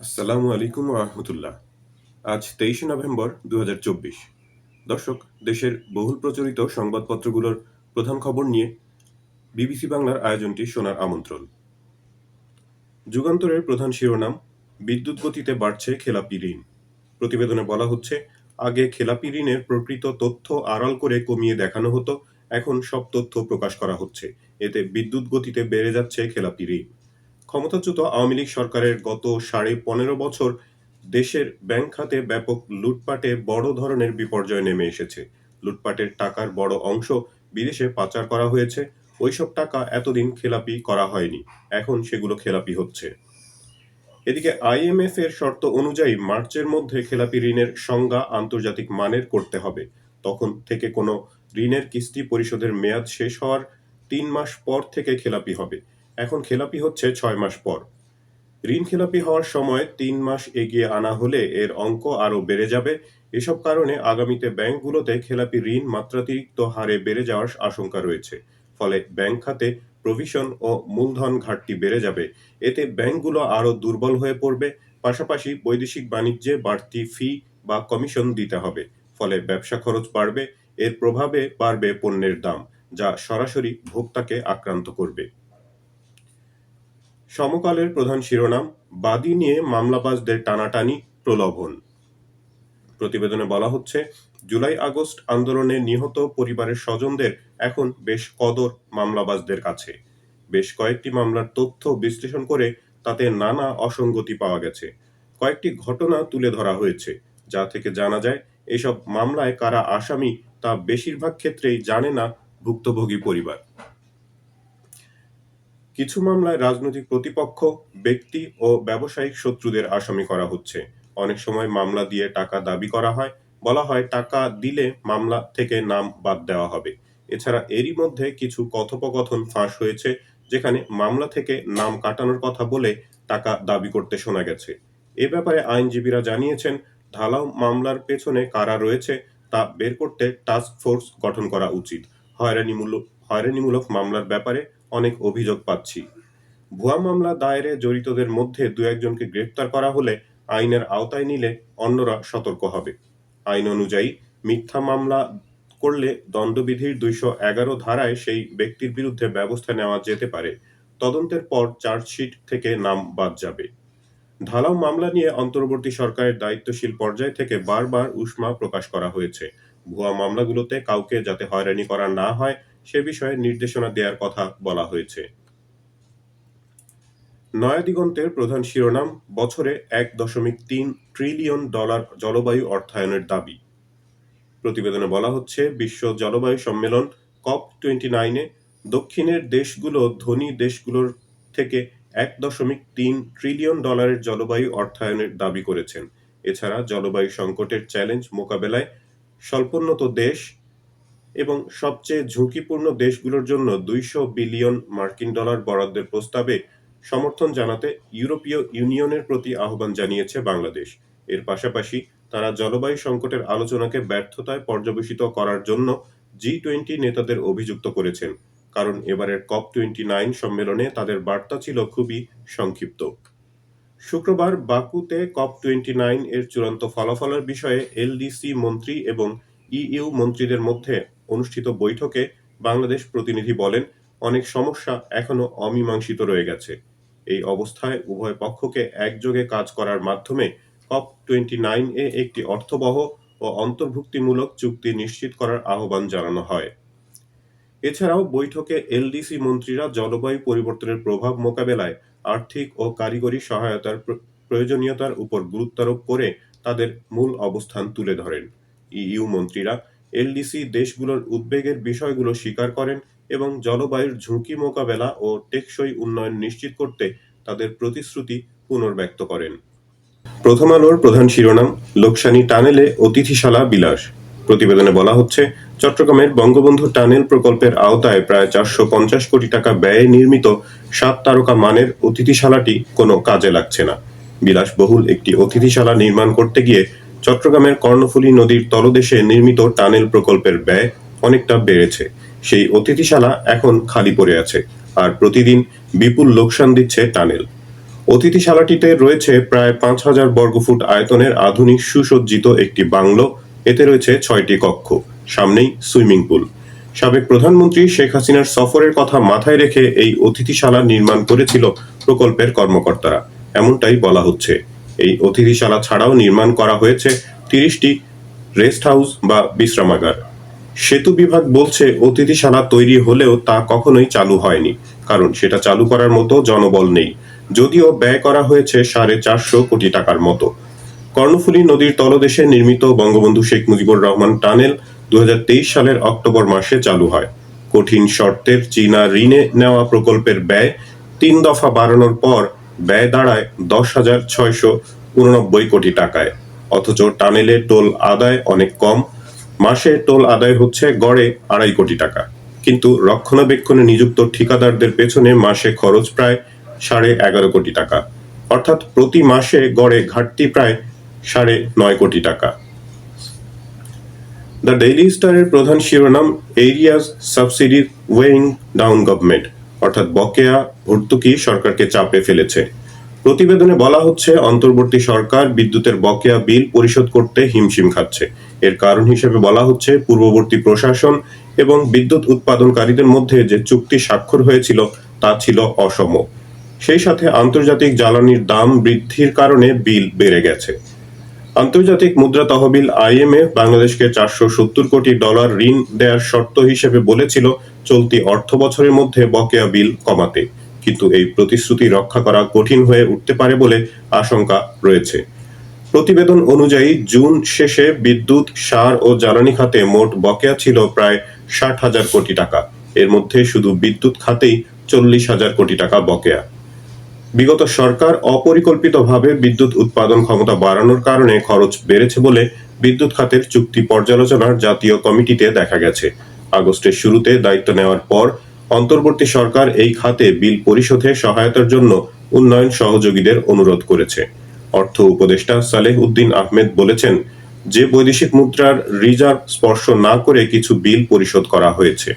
আসসালামু আলাইকুম রহমতুল্লাহ আজ তেইশে নভেম্বর দু হাজার চব্বিশ। দর্শক, দেশের বহুল প্রচলিত সংবাদপত্রগুলোর প্রধান খবর নিয়ে বিবিসি বাংলার আয়োজনটি শোনার আমন্ত্রণ। যুগান্তরের প্রধান শিরোনাম, বিদ্যুৎ গতিতে বাড়ছে খেলাপি ঋণ। প্রতিবেদনে বলা হচ্ছে, আগে খেলাপি ঋণের প্রকৃত তথ্য আড়াল করে কমিয়ে দেখানো হতো, এখন সব তথ্য প্রকাশ করা হচ্ছে। এতে বিদ্যুৎ গতিতে বেড়ে যাচ্ছে খেলাপি ঋণ। ক্ষমতাচ্যুত আওয়ামী লীগ সরকারের গত সাড়ে পনেরো বছর দেশের ব্যাংক খাতে ব্যাপক লুটপাটে বড় ধরনের বিপর্যয় নেমে এসেছে। লুটপাটের টাকার বড় অংশ বিদেশে পাচার করা হয়েছে। ওইসব টাকা এতদিন খেলাপি করা হয়নি। এখন সেগুলো খেলাপি হচ্ছে। এদিকে আইএমএফ এর শর্ত অনুযায়ী মার্চের মধ্যে খেলাপি ঋণের সংজ্ঞা আন্তর্জাতিক মানের করতে হবে। তখন থেকে কোনো ঋণের কিস্তি পরিশোধের মেয়াদ শেষ হওয়ার তিন মাস পর থেকে খেলাপি হবে। এখন খেলাপি হচ্ছে ছয় মাস পর। ঋণ খেলাপি হওয়ার সময় তিন মাস এগিয়ে আনা হলে এর অঙ্ক আরও বেড়ে যাবে। এসব কারণে আগামীতে ব্যাংকগুলোতে খেলাপি ঋণ মাত্রাতিরিক্ত হারে বেড়ে যাওয়ার আশঙ্কা রয়েছে। ফলে ব্যাংক খাতে প্রভিশন ও মূলধন ঘাটতি বেড়ে যাবে। এতে ব্যাংকগুলো আরও দুর্বল হয়ে পড়বে। পাশাপাশি বৈদেশিক বাণিজ্যে বাড়তি ফি বা কমিশন দিতে হবে। ফলে ব্যবসা খরচ বাড়বে। এর প্রভাবে বাড়বে পণ্যের দাম, যা সরাসরি ভোক্তাকে আক্রান্ত করবে। সমকালের প্রধান শিরোনাম, বাদী নিয়ে মামলাবাজদের টানাটানি প্রলোভন। প্রতিবেদনে বলা হচ্ছে, জুলাই আগস্ট আন্দোলনে নিহত পরিবারের স্বজনদের এখন বেশ কদর মামলাবাজদের কাছে। বেশ কয়েকটি মামলার তথ্য বিশ্লেষণ করে তাতে নানা অসঙ্গতি পাওয়া গেছে। কয়েকটি ঘটনা তুলে ধরা হয়েছে, যা থেকে জানা যায়, এসব মামলায় কারা আসামি তা বেশিরভাগ ক্ষেত্রেই জানে না ভুক্তভোগী পরিবার। কিছু মামলায় রাজনৈতিক প্রতিপক্ষ, ব্যক্তি ও ব্যবসায়িক শত্রুদের আসামি করা হচ্ছে। অনেক সময় মামলা দিয়ে টাকা দাবি করা হয়, বলা হয় টাকা দিলে মামলা থেকে নাম বাদ দেওয়া হবে। এছাড়া এরই মধ্যে কিছু কথোপকথন ফাঁস হয়েছে, যেখানে মামলা থেকে নাম কাটানোর কথা বলে টাকা দাবি করতে শোনা গেছে। এ ব্যাপারে আইনজীবীরা জানিয়েছেন, ঢালাও মামলার পেছনে কারা রয়েছে তা বের করতে টাস্ক ফোর্স গঠন করা উচিত। হয়রানিমূলক হয়রানিমূলক মামলার ব্যাপারে অনেক অভিযোগ পাচ্ছি। ভুয়া মামলা দায়েরে জড়িতদের মধ্যে দু একজনকে গ্রেপ্তার করা হলে আইনের আওতায় নিলে অন্যরা সতর্ক হবে। আইন অনুযায়ী, মিথ্যা মামলা করলে দণ্ডবিধির দুইশো এগারো ধারায় সেই ব্যক্তির বিরুদ্ধে ব্যবস্থা নেওয়া যেতে পারে। তদন্তের পর চার্জশিট থেকে নাম বাদ যাবে। ঢালাও মামলা নিয়ে অন্তর্বর্তী সরকারের দায়িত্বশীল পর্যায় থেকে বারবার উষ্মা প্রকাশ করা হয়েছে। ভুয়া মামলাগুলোতে কাউকে যাতে হয়রানি করা না হয় সে বিষয়ে নির্দেশনা দেওয়ার কথা বলা হয়েছে। নয়াদিগন্তের প্রধান শিরোনাম, বছরে এক দশমিক তিন ট্রিলিয়ন ডলার জলবায়ু অর্থায়নের দাবি। প্রতিবেদনে বলা হচ্ছে, বিশ্ব জলবায়ু সম্মেলন কপ টোয়েন্টি নাইনে দক্ষিণের দেশগুলো, ধনী দেশগুলোর থেকে এক দশমিক তিন ট্রিলিয়ন ডলারের জলবায়ু অর্থায়নের দাবি করেছেন। এছাড়া জলবায়ু সংকটের চ্যালেঞ্জ মোকাবেলায় স্বল্পোন্নত দেশ এবং সবচেয়ে ঝুঁকিপূর্ণ দেশগুলোর জন্য দুইশো বিলিয়ন মার্কিন ডলার বরাদ্দের প্রস্তাবে সমর্থন জানাতে ইউরোপীয় ইউনিয়নের প্রতি আহ্বান জানিয়েছে বাংলাদেশ। এর পাশাপাশি তারা জলবায়ু সংকটের আলোচনাকে ব্যর্থতায় পর্যবেসিত করার জন্য জি টোয়েন্টি নেতাদের অভিযুক্ত করেছেন, কারণ এবারের কপ টোয়েন্টি নাইন সম্মেলনে তাদের বার্তা ছিল খুবই সংক্ষিপ্ত। শুক্রবার বাকুতে কপ টোয়েন্টি নাইন এর চূড়ান্ত ফলাফলের বিষয়ে এলডিসি মন্ত্রী এবং ইইউ মন্ত্রীদের মধ্যে অনুষ্ঠিত বৈঠকে বাংলাদেশ প্রতিনিধি বলেন, অনেক সমস্যা এখনও অমীমাংসিত রয়ে গেছে। এই অবস্থায় উভয় পক্ষকে একযোগে কাজ করার মাধ্যমে কপ টোয়েন্টি এ একটি অর্থবহ ও অন্তর্ভুক্তিমূলক চুক্তি নিশ্চিত করার আহ্বান জানানো হয়। এছাড়াও বৈঠকে এলডিসি মন্ত্রীরা জলবায়ু পরিবর্তনের প্রভাব মোকাবেলায় আর্থিক ও কারিগরি সহায়তার প্রয়োজনীয়তার উপর গুরুত্বারোপ করে তাদের মূল অবস্থান তুলে ধরেন। ইইউ মন্ত্রীরা এলডিসি দেশগুলোর উদ্বেগের বিষয়গুলো স্বীকার করেন এবং জলবায়ুর ঝুঁকি মোকাবেলা ও টেকসই উন্নয়ন নিশ্চিত করতে তাদের প্রতিশ্রুতি পুনর্ব্যক্ত করেন। প্রথম আলোর প্রধান শিরোনাম, লোকসানি টানেলে অতিথিশালা বিলাস। প্রতিবেদনে বলা হচ্ছে, চট্টগ্রামের বঙ্গবন্ধু টানেল প্রকল্পের আওতায় প্রায় চারশো পঞ্চাশ কোটি টাকা ব্যয়ে নির্মিত সাত তারকা মানের অতিথিশালাটি কোনো কাজে লাগছে না। বিলাসবহুল একটি অতিথিশালা নির্মাণ করতে গিয়ে চট্টগ্রামের কর্ণফুলী নদীর তলদেশে নির্মিত টানেল প্রকল্পের ব্যয় অনেকটা বেড়েছে। সেই অতিথিশালা এখন খালি পড়ে আছে আর প্রতিদিন বিপুল লোকসান দিচ্ছে টানেল। অতিথিশালাটিতে রয়েছে প্রায় পাঁচ হাজার বর্গফুট আয়তনের আধুনিক সুসজ্জিত একটি বাংলো, এতে রয়েছে ছয়টি কক্ষ, সামনেই সুইমিং পুল। সাবেক প্রধানমন্ত্রী শেখ হাসিনার সফরের কথা মাথায় রেখে এই অতিথিশালা নির্মাণ করেছিল প্রকল্পের কর্মকর্তারা। এমনটাই বলা হচ্ছে। এই অতিথিশালা ছাড়াও নির্মাণ করা হয়েছে তিরিশটি রেস্ট হাউস বা বিশ্রামাগার। সেতু বিভাগ বলছে অতিথিশালা তৈরি হলেও তা কখনোই চালু হয়নি, কারণ সেটা চালু করার মতো জনবল নেই। যদিও ব্যয় করা হয়েছে সাড়ে চারশো কোটি টাকার মতো। কর্ণফুলী নদীর তলদেশে নির্মিত বঙ্গবন্ধু শেখ মুজিবুর রহমান টানেল দু হাজার তেইশ সালের অক্টোবর মাসে চালু হয়। কঠিন শর্তের চীনা ঋণে নেওয়া প্রকল্পের ব্যয় তিন দফা বাড়ানোর পর ব্যয় দাঁড়ায় দশ হাজার ছয়শো উননব্বই কোটি টাকায়। অথচ টানেলের টোল আদায় অনেক কম। মাসে টোল আদায় হচ্ছে গড়ে আড়াই কোটি টাকা। কিন্তু রক্ষণাবেক্ষণে নিযুক্ত ঠিকাদারদের পেছনে মাসে খরচ প্রায় সাড়ে এগারো কোটি টাকা। অর্থাৎ প্রতি মাসে গড়ে ঘাটতি প্রায় সাড়ে নয় কোটি টাকা। দ্য ডেইলি স্টারের প্রধান শিরোনাম arrears subsidy weighing down government. অর্থাৎ বকেয়া ভর্তুকি সরকারকে চাপে ফেলেছে। প্রতিবেদনে বলা হচ্ছে, অন্তর্বর্তী সরকার বিদ্যুতের বকেয়া বিল পরিশোধ করতে হিমশিম খাচ্ছে। এর কারণ হিসেবে বলা হচ্ছে, পূর্ববর্তী প্রশাসন এবং বিদ্যুৎ উৎপাদনকারীদের মধ্যে যে চুক্তি স্বাক্ষর হয়েছিল, তা ছিল অসম। সেই সাথে আন্তর্জাতিক জ্বালানির দাম বৃদ্ধির কারণে বিল বেড়ে গেছে। আন্তর্জাতিক মুদ্রা তহবিল আইএমএফ বাংলাদেশকে চারশো সত্তর কোটি ডলার ঋণ দেওয়ার শর্ত হিসেবে বলেছিল, চলতি অর্থ বছরের মধ্যে বকেয়া বিল কমাতে। কিন্তু এই প্রতিশ্রুতি রক্ষা করা কঠিন হয়ে উঠতে পারে বলে আশঙ্কা রয়েছে। প্রতিবেদন অনুযায়ী, জুন শেষে বিদ্যুৎ, সার ও জ্বালানি খাতে মোট বকেয়া ছিল প্রায় ষাট হাজার কোটি টাকা। এর মধ্যে শুধু বিদ্যুৎ খাতেই চল্লিশ হাজার কোটি টাকা বকেয়া। বিগত সরকার অপরিকল্পিতভাবে বিদ্যুৎ উৎপাদন ক্ষমতা বাড়ানোর কারণে খরচ বেড়েছে বলে বিদ্যুৎ খাতের চুক্তি পর্যালোচনার জাতীয় কমিটিতে দেখা গেছে। আগস্টের শুরুতে দায়িত্ব নেওয়ার পর অন্তর্বর্তী সরকার এই খাতে বিল পরিশোধে সহায়তার জন্য উন্নয়ন সহযোগীদের অনুরোধ করেছে। অর্থ উপদেষ্টা সালেহ উদ্দিন আহমেদ বলেছেন, যে বৈদেশিক মুদ্রার রিজার্ভ স্পর্শ না করে কিছু বিল পরিশোধ করা হয়েছে।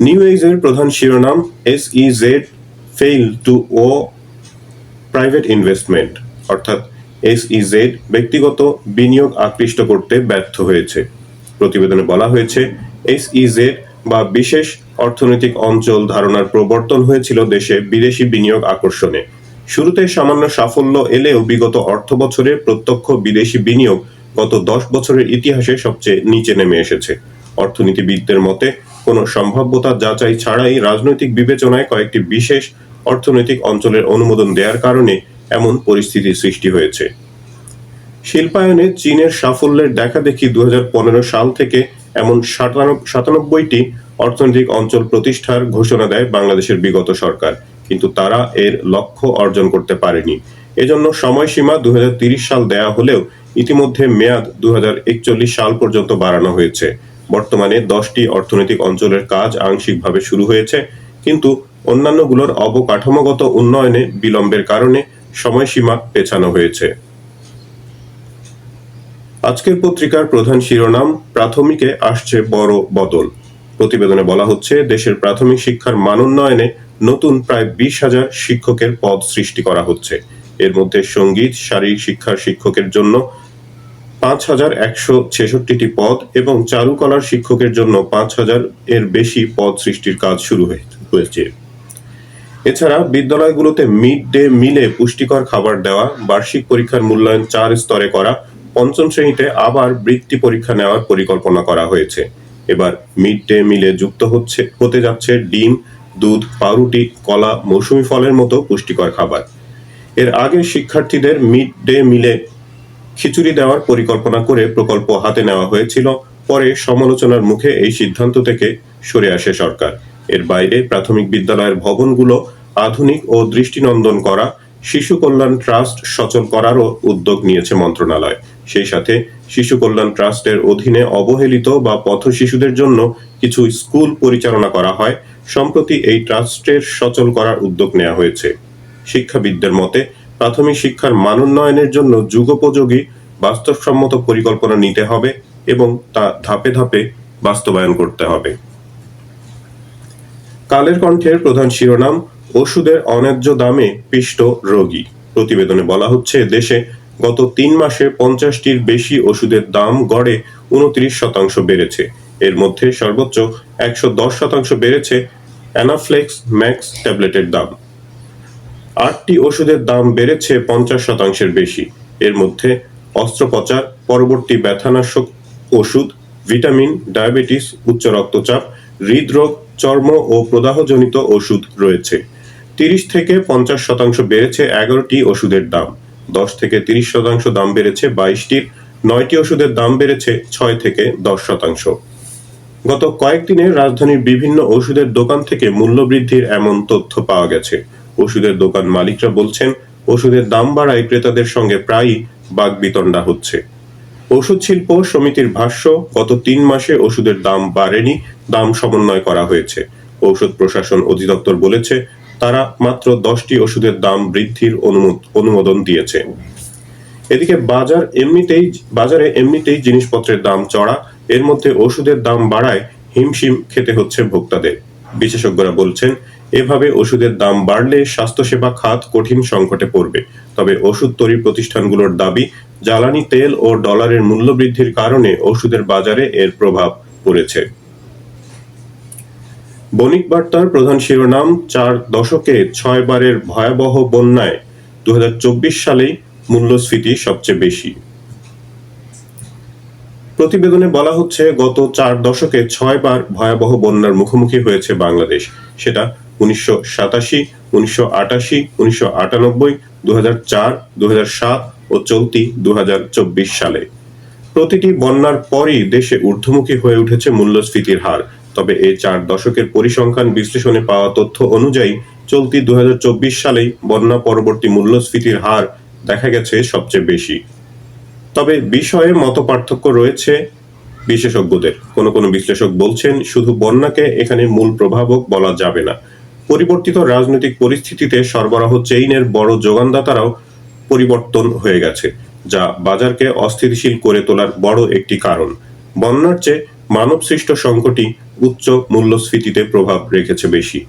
নিউ এজের প্রধান শিরোনাম S E Z fail to woo private investment অর্থাৎ এসইজেড ব্যক্তিগত বিনিয়োগ আকৃষ্ট করতে ব্যর্থ হয়েছে। প্রতিবেদনে বলা হয়েছে এসইজেড বা বিশেষ অর্থনৈতিক অঞ্চল ধারণার প্রবর্তন হয়েছিল দেশে বিদেশি বিনিয়োগ আকর্ষণে। শুরুতে সামান্য সাফল্য এলেও বিগত অর্থ বছরে প্রত্যক্ষ বিদেশি বিনিয়োগ গত দশ বছরের ইতিহাসে সবচেয়ে নিচে নেমে এসেছে। অর্থনীতিবিদদের মতে, কোনো সম্ভাব্যতা যাচাই ছাড়াই রাজনৈতিক বিবেচনায় কয়েকটি বিশেষ অর্থনৈতিক অঞ্চলের অনুমোদন দেওয়ার কারণে এমন পরিস্থিতি সৃষ্টি হয়েছে। শিল্পায়নে চীনের সাফল্যের দেখা দেখি দু সাল থেকে এমন সাতানব্বইটি অর্থনৈতিক অঞ্চল প্রতিষ্ঠার ঘোষণা দেয় বাংলাদেশের বিগত সরকার। কিন্তু তারা এর লক্ষ্য অর্জন করতে পারেনি। এজন্য সময়সীমা দু সাল দেয়া হলেও ইতিমধ্যে মেয়াদ দু হাজার একচল্লিশ সাল পর্যন্ত বাড়ানো হয়েছে। বর্তমানে দশটি অর্থনৈতিক অঞ্চলের কাজ আংশিকভাবে শুরু হয়েছে, কিন্তু অন্যান্যগুলোর অবকাঠামোগত উন্নয়নে বিলম্বের কারণে সময়সীমা পেছানো হয়েছে। আজকের পত্রিকার প্রধান শিরোনাম, প্রাথমিকে আসছে বড় বদল। প্রতিবেদনে বলা হচ্ছে, দেশের প্রাথমিক শিক্ষার মান উন্নয়নে নতুন প্রায় বিশ হাজার শিক্ষকের পদ সৃষ্টি করা হচ্ছে। এর মধ্যে সংগীত, শারীরিক শিক্ষার শিক্ষকের জন্য পাঁচ হাজার একশো ছেষট্টিটি পদ এবং চারুকলার শিক্ষকের জন্য পাঁচ হাজার এর বেশি পদ সৃষ্টির কাজ শুরু হয়েছে। এছাড়া বিদ্যালয়গুলোতে মিড ডে মিলে পুষ্টিকর খাবার দেওয়া, বার্ষিক পরীক্ষার মূল্যায়ন চার স্তরে করা, পঞ্চম শ্রেণীতে আবার বৃত্তি পরীক্ষা নেওয়ার পরিকল্পনা করা হয়েছে। এবার মিড ডে মিলে যুক্ত হচ্ছে, হতে যাচ্ছে ডিম, দুধ, পাউরুটি, কলা, মৌসুমি ফলের মতো পুষ্টিকর খাবার। এর আগে শিক্ষার্থীদের মিড ডে মিলে খিচুড়ি দেওয়ার পরিকল্পনা করে প্রকল্প হাতে নেওয়া হয়েছিল। পরে সমালোচনার মুখে এই সিদ্ধান্ত থেকে সরে আসে সরকার। এর বাইরে প্রাথমিক বিদ্যালয়ের ভবনগুলো আধুনিক ও দৃষ্টিনন্দন করা, শিশু কল্যাণ ট্রাস্ট সচল করারও উদ্যোগ নিয়েছে মন্ত্রণালয়। সেই সাথে শিশু কল্যাণ ট্রাস্টের অধীনে অবহেলিত বা পথ শিশুদের জন্য কিছু স্কুল পরিচালনা করা হয়। সম্প্রতি এই ট্রাস্টের সচল করার উদ্যোগ নেওয়া হয়েছে। শিক্ষাবিদদের মতে, প্রাথমিক শিক্ষার মান উন্নয়নের জন্য যুগোপযোগী, বাস্তবসম্মত পরিকল্পনা নিতে হবে এবং তা ধাপে ধাপে বাস্তবায়ন করতে হবে। কালের কণ্ঠের প্রধান শিরোনাম ওষুধের অন্যায্য দামে পিষ্ট রোগী। প্রতিবেদনে বলা হচ্ছে, দেশে গত তিন মাসে পঞ্চাশটির বেশি ওষুধের দাম গড়ে উনত্রিশ শতাংশ বেড়েছে। এর মধ্যে সর্বোচ্চ একশো দশ শতাংশ বেড়েছে অ্যানাফ্লেক্স ম্যাক্স ট্যাবলেটের দাম। আটটি ওষুধের দাম বেড়েছে পঞ্চাশ শতাংশের বেশি। এর মধ্যে অস্ত্রোপচার, পরবর্তী ব্যথানাশক ওষুধ, ভিটামিন, ডায়াবেটিস, উচ্চ রক্তচাপ, হৃদরোগ, চর্ম ও প্রদাহজনিত ওষুধ রয়েছে। তিরিশ থেকে পঞ্চাশ শতাংশ বেড়েছে এগারোটি ওষুধের দাম। দশ থেকে তিরিশ শতাংশ দাম বেড়েছে বাইশটির। নয়টি ওষুধের দাম বেড়েছে ছয় থেকে দশ শতাংশ। গত কয়েকদিনে রাজধানীর বিভিন্ন ওষুধের দোকান থেকে মূল্যবৃদ্ধির এমন তথ্য পাওয়া গেছে। ওষুধের দোকান মালিকরা বলছেন, ওষুধের দাম বাড়ায় ক্রেতাদের সঙ্গে প্রায়ই বাগবিতণ্ডা হচ্ছে। ওষুধ শিল্প সমিতির ভাষ্য, গত তিন মাসে ওষুধের দাম বাড়েনি, দাম সমন্বয় করা হয়েছে। ঔষধ প্রশাসন অধিদপ্তর বলেছে তারা মাত্র দশটি ওষুধের দাম বৃদ্ধির অনুমোদন দিয়েছে। এদিকে বাজার এমনিতেই বাজারে এমনিতেই জিনিসপত্রের দাম চড়া। এর মধ্যে ওষুধের দাম বাড়ায় হিমশিম খেতে হচ্ছে ভোক্তাদের। বিশেষজ্ঞরা বলছেন, এভাবে ওষুধের দাম বাড়লে স্বাস্থ্যসেবা খাত কঠিন সংকটে পড়বে। তবে ওষুধ তৈরি প্রতিষ্ঠানগুলোর দাবি, জ্বালানি তেল ও ডলারের মূল্য বৃদ্ধির কারণে ওষুধের বাজারে এর প্রভাব পড়েছে। বণিক বার্তার প্রধান শিরোনাম চার দশকে ছয় বারের ভয়াবহ বন্যায় দু সালেই মূল্যস্ফীতি সবচেয়ে বেশি। প্রতিবেদনে বলা হচ্ছে, গত চার দশকে ছয় বার ভয়াবহ বন্যার মুখোমুখি হয়েছে বাংলাদেশ। সেটা উনিশশো সাতাশি, উনিশশো আটাশি, উনিশশো আটানব্বই দু হাজার চার দু হাজার সাত ও চলতি দু হাজার চব্বিশ সালে। প্রতিটি বন্যার পরই দেশে ঊর্ধ্বমুখী হয়ে উঠেছে মূল্যস্ফীতির হার। তবে এই চার দশকের পরিসংখ্যান বিশ্লেষণে পাওয়া তথ্য অনুযায়ী, চলতি চব্বিশ সালেই বন্যা পরবর্তী মূল্যস্ফীতির হার দেখা গেছে সবচেয়ে বেশি। তবে বিষয়ে মত পার্থক্য রয়েছে বিশেষজ্ঞদের। কোনো কোনো বিশ্লেষক বলছেন, শুধু বন্যাকে এখানে মূল প্রভাবক বলা যাবে না। পরিবর্তিত রাজনৈতিক পরিস্থিতিতে সরবরাহ চেইনের বড় যোগানদাতারাও পরিবর্তন হয়ে গেছে, যা বাজারকে অস্থিতিশীল করে তোলার বড় একটি কারণ। বন্যার চেয়ে মানব সৃষ্ট সংকটই উচ্চ মূল্যস্ফীতিতে প্রভাব রেখেছে বেশি।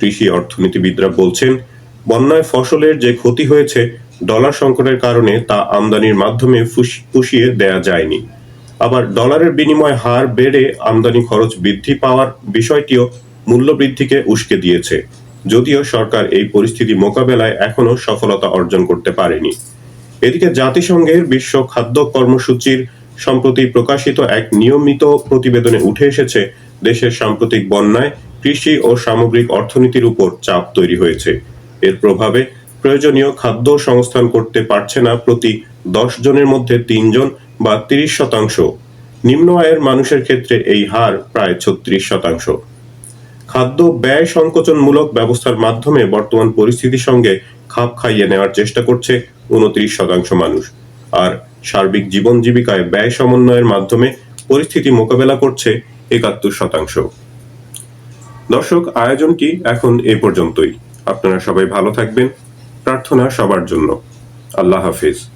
কৃষি অর্থনীতিবিদরা বলছেন, বন্যায় ফসলের যে ক্ষতি হয়েছে, ডলার সংকটের কারণে তা আমদানির মাধ্যমে পুষিয়ে দেয়া যায়নি। আবার ডলারের বিনিময় হার বেড়ে আমদানি খরচ বৃদ্ধি পাওয়ার বিষয়টিও মূল্য বৃদ্ধিকে উস্কে দিয়েছে। যদিও সরকার এই পরিস্থিতি মোকাবেলায় এখনও সফলতা অর্জন করতে পারেনি। এদিকে জাতিসংঘের বিশ্ব খাদ্য কর্মসূচির সম্প্রতি প্রকাশিত এক নিয়মিত প্রতিবেদনে উঠে এসেছে, দেশের সাম্প্রতিক বন্যায় কৃষি ও সামগ্রিক অর্থনীতির উপর চাপ তৈরি হয়েছে। এর প্রভাবে প্রয়োজনীয় খাদ্য সংস্থান করতে পারছে না প্রতি দশ জনের মধ্যে তিনজন বা তিরিশ শতাংশ। নিম্ন আয়ের মানুষের ক্ষেত্রে এই হার প্রায় ছত্রিশ শতাংশ। খাদ্য ব্যয় সংকোচনমূলক ব্যবস্থার মাধ্যমে বর্তমান পরিস্থিতির সঙ্গে খাপ খাইয়ে নেওয়ার চেষ্টা করছে উনত্রিশ শতাংশ মানুষ। আর সার্বিক জীবন জীবিকায় ব্যয় সমন্বয়ের মাধ্যমে পরিস্থিতি মোকাবেলা করছে একাত্তর শতাংশ। দর্শক, আয়োজনটি এখন এ পর্যন্তই। আপনারা সবাই ভালো থাকবেন। প্রার্থনা সবার জন্য। আল্লাহ হাফিজ।